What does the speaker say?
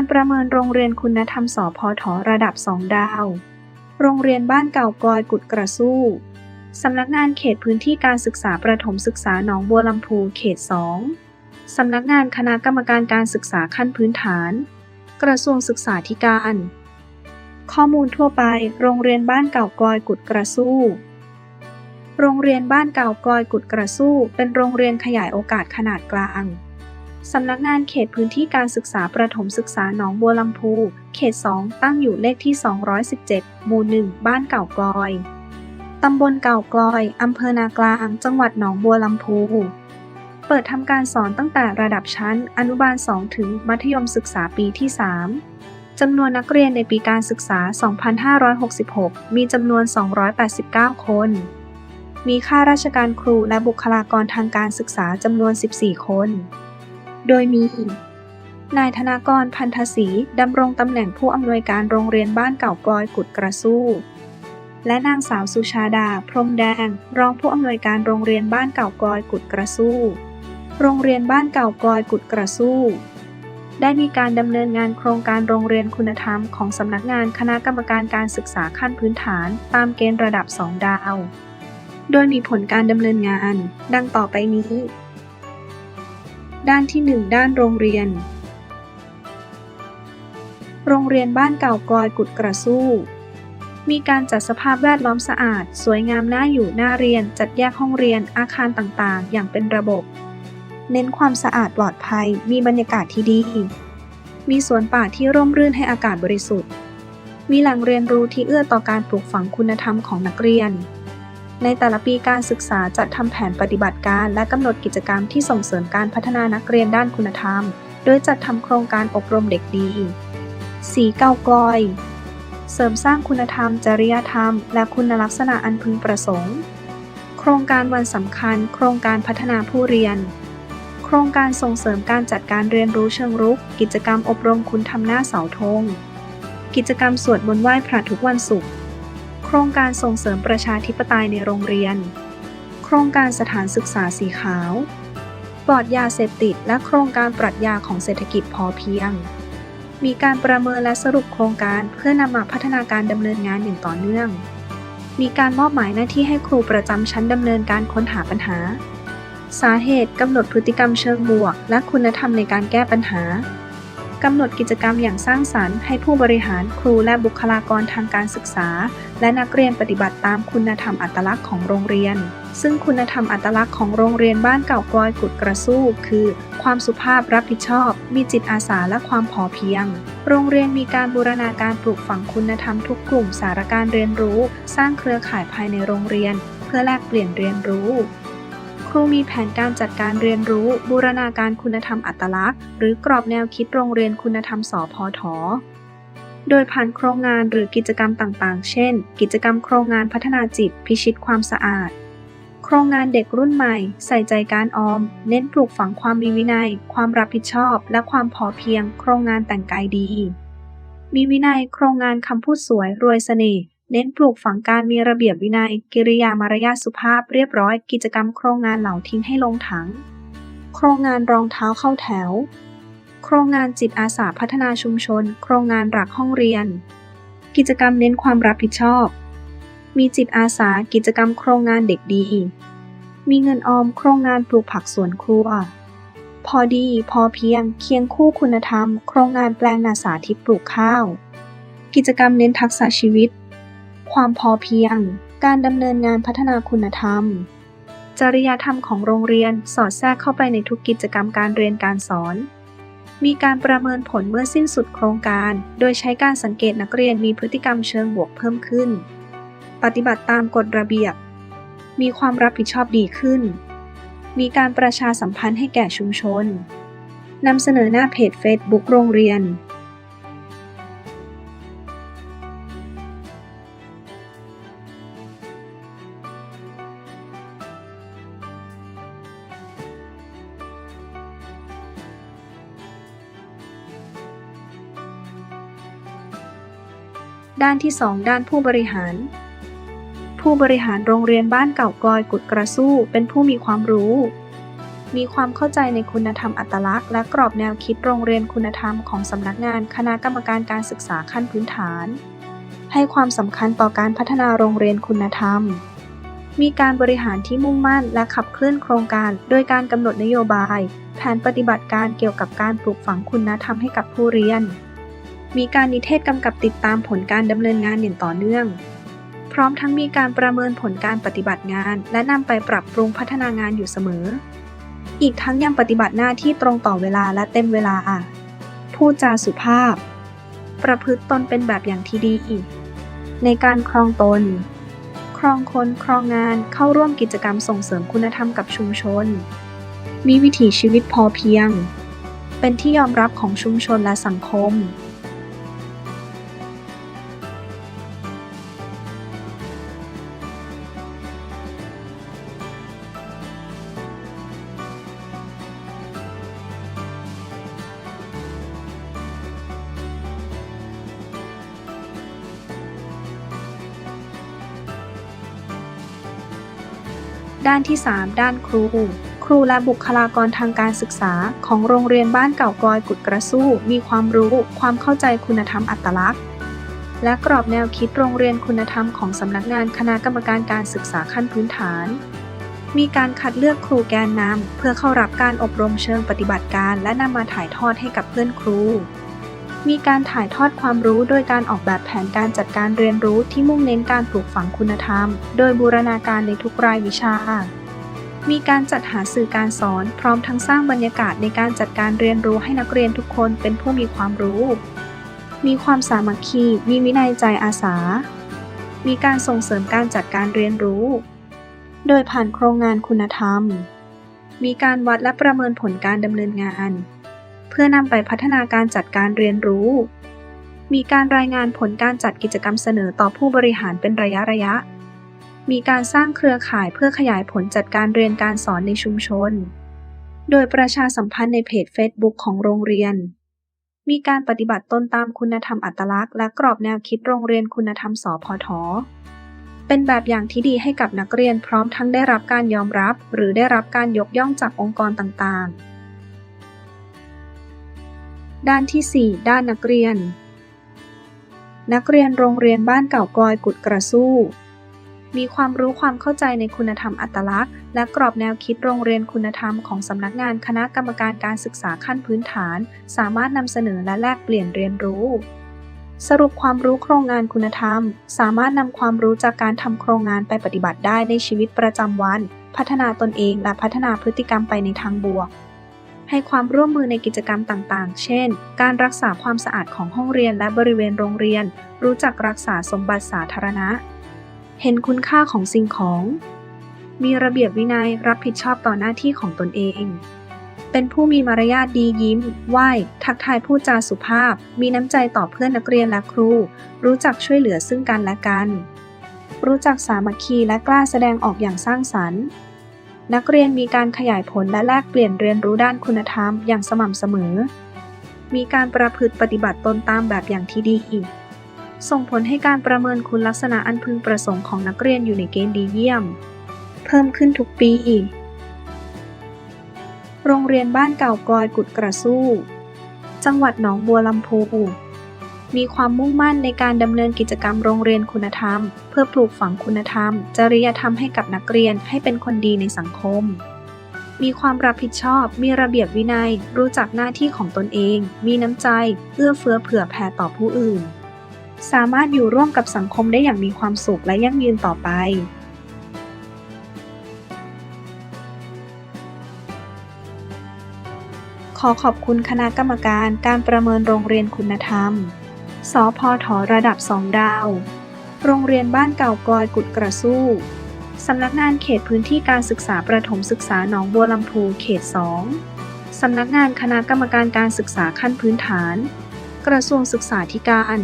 การประเมินโรงเรียนคุณธรรมสพทระดับ 2 ดาว โรงเรียนบ้านเก่ากอยกุดกระสู้ สำนักงานเขตพื้นที่การศึกษาประถมศึกษาหนองบัวลำพูเขต 2 สำนักงานคณะกรรมการการศึกษาขั้นพื้นฐาน กระทรวงศึกษาธิการ ข้อมูลทั่วไป โรงเรียนบ้านเก่ากอยกุดกระสู้โรงเรียนบ้านเก่ากอยกุดกระสู้ เป็นโรงเรียนขยายโอกาสขนาดกลาง สำนักงานเขตพื้นที่การศึกษาประถมศึกษาหนองบัวลำพู เขต 2 ตั้งอยู่เลขที่ 217 หมู่ 1 บ้านเก่ากลอย ตำบลเก่ากลอย อำเภอนากลาง จังหวัดหนองบัวลำพู เปิดทำการสอนตั้งแต่ระดับชั้น อนุบาล 2 ถึงมัธยมศึกษาปีที่ 3 จำนวนนักเรียนในปีการศึกษา 2566 มีจำนวน 289 คน มีข้าราชการครูและบุคลากรทางการศึกษาจำนวน 14 คน โดยมีนายธนากรพันธศรีดำรงตำแหน่งผู้อำนวยการโรงเรียนบ้านเก่ากอยกุดกระสู้ และนางสาวสุชาดา พรหมแดง รองผู้อำนวยการโรงเรียนบ้านเก่ากอยกุดกระสู้ โรงเรียนบ้านเก่ากอยกุดกระสู้ ได้มีการดำเนินงานโครงการโรงเรียนคุณธรรมของสำนักงานคณะกรรมการการศึกษาขั้นพื้นฐาน ตามเกณฑ์ระดับ 2 ดาว โดยมีผลการดำเนินงาน ดังต่อไปนี้ ด้านที่ 1 ด้านโรงเรียน โรงเรียนบ้านเก่ากอยกุดกระสู้ มีการจัดสภาพแวดล้อมสะอาด สวยงามน่าอยู่น่าเรียน จัดแยกห้องเรียนอาคารต่างๆ อย่างเป็นระบบ เน้นความสะอาดปลอดภัย มีบรรยากาศที่ดี มีสวนป่าที่ร่มรื่นให้อากาศบริสุทธิ์ มีแหล่งเรียนรู้ที่เอื้อต่อการปลูกฝังคุณธรรมของนักเรียน ในแต่ละปีการศึกษาจัดทำแผนปฏิบัติการ และกำหนดกิจกรรมที่ส่งเสริมการพัฒนานักเรียนด้านคุณธรรม โดยจัดทำโครงการอบรมเด็กดี สีเก้ากลอย เสริมสร้างคุณธรรม จริยธรรม และคุณลักษณะอันพึงประสงค์ โครงการวันสำคัญ โครงการพัฒนาผู้เรียน โครงการส่งเสริมการจัดการเรียนรู้เชิงรุก กิจกรรมอบรมคุณธรรมหน้าเสาธงกิจกรรมสวดมนต์ไหว้พระทุกวันศุกร์ โครงการส่งเสริมประชาธิปไตยในโรงเรียน โครงการสถานศึกษาสีขาวปลอดยาเสพติด และโครงการปรัชญาของเศรษฐกิจพอเพียง มีการประเมินและสรุปโครงการเพื่อนำมาพัฒนาการดำเนินงานอย่างต่อเนื่อง มีการมอบหมายหน้าที่ให้ครูประจำชั้นดำเนินการค้นหาปัญหา สาเหตุกำหนดพฤติกรรมเชิงบวก และคุณธรรมในการแก้ปัญหา กำหนดกิจกรรมอย่างสร้างสรรค์ให้ผู้บริหารครูและบุคลากรทางการศึกษา และนักเรียนปฏิบัติตามคุณธรรมอัตลักษณ์ของโรงเรียน ซึ่งคุณธรรมอัตลักษณ์ของโรงเรียนบ้านเก่ากลอยกุดกระสู้ คือ ความสุภาพรับผิดชอบ มีจิตอาสาและความพอเพียง โรงเรียนมีการบูรณาการปลูกฝังคุณธรรมทุกกลุ่มสารการเรียนรู้ สร้างเครือข่ายภายในโรงเรียน เพื่อแลกเปลี่ยนเรียนรู้ ครูมีแผนการจัดการเรียนรู้ บูรณาการคุณธรรมอัตลักษณ์ หรือกรอบแนวคิดโรงเรียนคุณธรรมสพทโดยผ่านโครงงานหรือกิจกรรมต่างๆ เช่น กิจกรรมโครงงานพัฒนาจิต พิชิตความสะอาด โครงงานเด็กรุ่นใหม่ ใส่ใจการออม เน้นปลูกฝังความมีวินัย ความรับผิดชอบ และความพอเพียง โครงงานแต่งกายดี มีวินัย โครงงานคำพูดสวย รวยเสน่ห์ เน้นปลูกฝังการมีระเบียบวินัย กิริยามารยาทสุภาพเรียบร้อย กิจกรรมโครงงานเหล่าทิ้งให้ลงถัง โครงงานรองเท้าเข้าแถว โครงงานจิตอาสาพัฒนาชุมชน โครงงานรักห้องเรียน กิจกรรมเน้นความรับผิดชอบ มีจิตอาสากิจกรรมโครงงานเด็กดี มีเงินออมโครงงานปลูกผักสวนครัว พอดี พอเพียง เคียงคู่คุณธรรม โครงงานแปลงนาสาธิตปลูกข้าว กิจกรรมเน้นทักษะชีวิต ความพอเพียง การดำเนินงานพัฒนาคุณธรรม จริยธรรมของโรงเรียนสอดแทรกเข้าไปในทุกกิจกรรมการเรียนการสอน มีการประเมินผลเมื่อสิ้นสุดโครงการ โดยใช้การสังเกตนักเรียนมีพฤติกรรมเชิงบวกเพิ่มขึ้น ปฏิบัติตามกฎระเบียบ มีความรับผิดชอบดีขึ้น มีการประชาสัมพันธ์ให้แก่ชุมชนนำเสนอหน้าเพจ Facebook โรงเรียน ด้านที่ 2 ด้านผู้บริหาร ผู้บริหารโรงเรียนบ้านเก่ากอยกุดกระสู้เป็นผู้มีความรู้ มีความเข้าใจในคุณธรรมอัตลักษณ์และกรอบแนวคิดโรงเรียนคุณธรรมของสำนักงานคณะกรรมการการศึกษาขั้นพื้นฐาน ให้ความสำคัญต่อการพัฒนาโรงเรียนคุณธรรม มีการบริหารที่มุ่งมั่นและขับเคลื่อนโครงการโดยการกำหนดนโยบาย แผนปฏิบัติการเกี่ยวกับการปลูกฝังคุณธรรมให้กับผู้เรียน มีการนิเทศกำกับติดตามผลการดำเนินงานอย่างต่อเนื่อง พร้อมทั้งมีการประเมินผลการปฏิบัติงาน และนำไปปรับปรุงพัฒนางานอยู่เสมอ อีกทั้งยังปฏิบัติหน้าที่ตรงต่อเวลาและเต็มเวลาพูดจาสุภาพ ประพฤติตนเป็นแบบอย่างที่ดีอีก ในการครองตน ครองคน ครองงาน เข้าร่วมกิจกรรมส่งเสริมคุณธรรมกับชุมชน มีวิถีชีวิตพอเพียง เป็นที่ยอมรับของชุมชนและสังคม ด้านที่ 3 ด้านครู ครูและบุคลากรทางการศึกษา ของโรงเรียนบ้านเก่ากอยกุดกระสู้ มีความรู้ความเข้าใจคุณธรรมอัตลักษณ์ และกรอบแนวคิดโรงเรียนคุณธรรมของสำนักงานคณะกรรมการการศึกษาขั้นพื้นฐาน มีการคัดเลือกครูแกนนำเพื่อเข้ารับการอบรมเชิงปฏิบัติการ และนำมาถ่ายทอดให้กับเพื่อนครู มีการถ่ายทอดความรู้โดยการออกแบบแผนการจัดการเรียนรู้ที่มุ่งเน้นการปลูกฝังคุณธรรม โดยบูรณาการในทุกรายวิชา มีการจัดหาสื่อการสอน พร้อมทั้งสร้างบรรยากาศในการจัดการเรียนรู้ให้นักเรียนทุกคนเป็นผู้มีความรู้ มีความสามัคคี มีวินัยใจอาสา มีการส่งเสริมการจัดการเรียนรู้ โดยผ่านโครงงานคุณธรรม มีการวัดและประเมินผลการดำเนินงาน เพื่อนำไปพัฒนาการจัดการเรียนรู้ มีการรายงานผลการจัดกิจกรรมเสนอต่อผู้บริหารเป็นระยะระยะ มีการสร้างเครือข่ายเพื่อขยายผลจัดการเรียนการสอนในชุมชน โดยประชาสัมพันธ์ในเพจ Facebook ของโรงเรียน มีการปฏิบัติตนตามคุณธรรมอัตลักษณ์และกรอบแนวคิดโรงเรียนคุณธรรมสพทเป็นแบบอย่างที่ดีให้กับนักเรียนพร้อมทั้งได้รับการยอมรับ หรือได้รับการยกย่องจากองค์กรต่างๆ ด้านที่ 4 ด้านนักเรียน นักเรียนโรงเรียนบ้านเก่ากอยกุดกระสู้ มีความรู้ความเข้าใจในคุณธรรมอัตลักษณ์ และกรอบแนวคิดโรงเรียนคุณธรรมของสำนักงานคณะกรรมการการศึกษาขั้นพื้นฐาน สามารถนำเสนอและแลกเปลี่ยนเรียนรู้สรุปความรู้โครงงานคุณธรรม สามารถนำความรู้จากการทำโครงงานไปปฏิบัติได้ในชีวิตประจำวัน พัฒนาตนเองและพัฒนาพฤติกรรมไปในทางบวก ให้ความร่วมมือในกิจกรรมต่างๆ เช่น การรักษาความสะอาดของห้องเรียนและบริเวณโรงเรียน รู้จักรักษาสมบัติสาธารณะ เห็นคุณค่าของสิ่งของ มีระเบียบวินัยรับผิดชอบต่อหน้าที่ของตนเอง เป็นผู้มีมารยาทดียิ้ม ไหว้ทักทายพูดจาสุภาพ มีน้ำใจต่อเพื่อนนักเรียนและครู รู้จักช่วยเหลือซึ่งกันและกัน รู้จักสามัคคีและกล้าแสดงออกอย่างสร้างสรรค์ นักเรียนมีการขยายผลและแลกเปลี่ยนเรียนรู้ด้านคุณธรรมอย่างสม่ำเสมอ มีการประพฤติปฏิบัติตนตามแบบอย่างที่ดีอีก ส่งผลให้การประเมินคุณลักษณะอันพึงประสงค์ของนักเรียนอยู่ในเกณฑ์ดีเยี่ยม เพิ่มขึ้นทุกปีอีก โรงเรียนบ้านเก่ากอยกุดกระสู้ จังหวัดหนองบัวลำพู มีความมุ่งมั่นในการดำเนินกิจกรรมโรงเรียนคุณธรรม เพื่อปลูกฝังคุณธรรม จริยธรรมให้กับนักเรียนให้เป็นคนดีในสังคม มีความรับผิดชอบ มีระเบียบวินัย รู้จักหน้าที่ของตนเอง มีน้ำใจ เอื้อเฟื้อเผื่อแผ่ต่อผู้อื่น สามารถอยู่ร่วมกับสังคมได้อย่างมีความสุขและยั่งยืนต่อไปขอขอบคุณคณะกรรมการการประเมินโรงเรียนคุณธรรม สพทระดับสองดาว โรงเรียนบ้านเก่ากอยกุดกระสู้ สำนักงานเขตพื้นที่การศึกษาประถมศึกษาหนองบัวลำพูเขตสองสำนักงานคณะกรรมการการศึกษาขั้นพื้นฐาน กระทรวงศึกษาธิการ